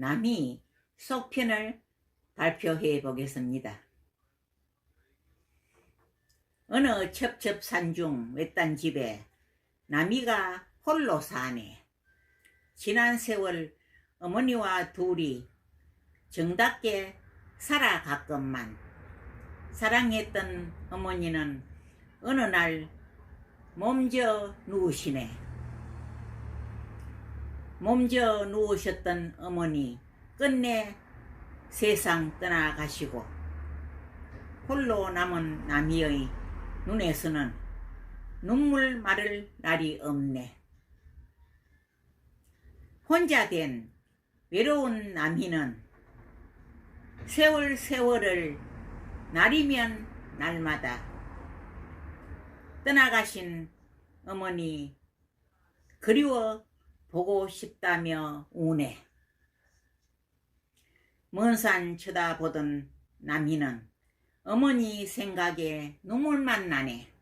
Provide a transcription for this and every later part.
남이 속편을 발표해 보겠습니다. 어느 첩첩산 중 외딴 집에 남이가 홀로 사네. 지난 세월 어머니와 둘이 정답게 살아갔건만 사랑했던 어머니는 어느 날 몸져 누우시네. 몸져 누우셨던 어머니 끝내 세상 떠나가시고 홀로 남은 남이의 눈에서는 눈물 마를 날이 없네. 혼자 된 외로운 남이는 세월 세월을 날이면 날마다 떠나가신 어머니 그리워 보고 싶다며 우네. 먼 산 쳐다보던 남이는 어머니 생각에 눈물만 나네.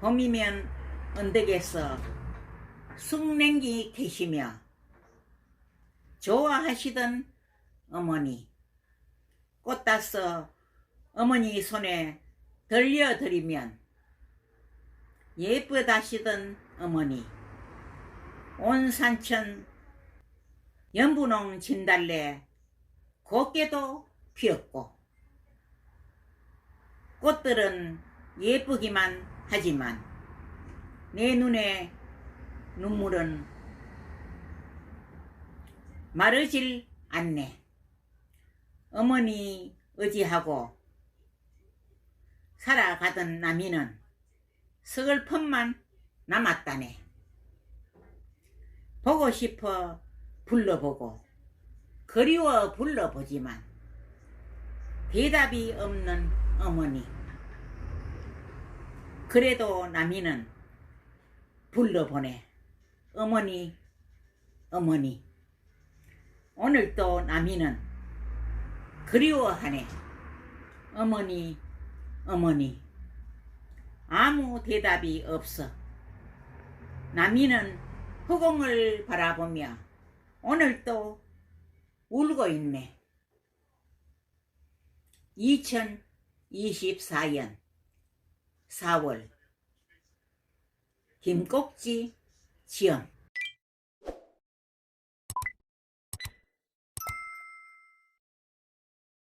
봄이면 언덕에서 쑥냉기 캐시며 좋아하시던 어머니 꽃 따서 어머니 손에 들려드리면 예쁘다시던 어머니 온 산천 연분홍 진달래 곱게도 피었고 꽃들은 예쁘기만 하지만 내 눈에 눈물은 마르질 않네. 어머니 의지하고 살아가던 남이는 서글픔만 남았다네. 보고 싶어 불러보고 그리워 불러보지만 대답이 없는 어머니. 그래도 남이는 불러보내. 어머니, 어머니. 오늘 또 남이는 그리워하네. 어머니, 어머니. 아무 대답이 없어. 남이는 허공을 바라보며 오늘 또 울고 있네. 2024년 4월 김꼭지 지연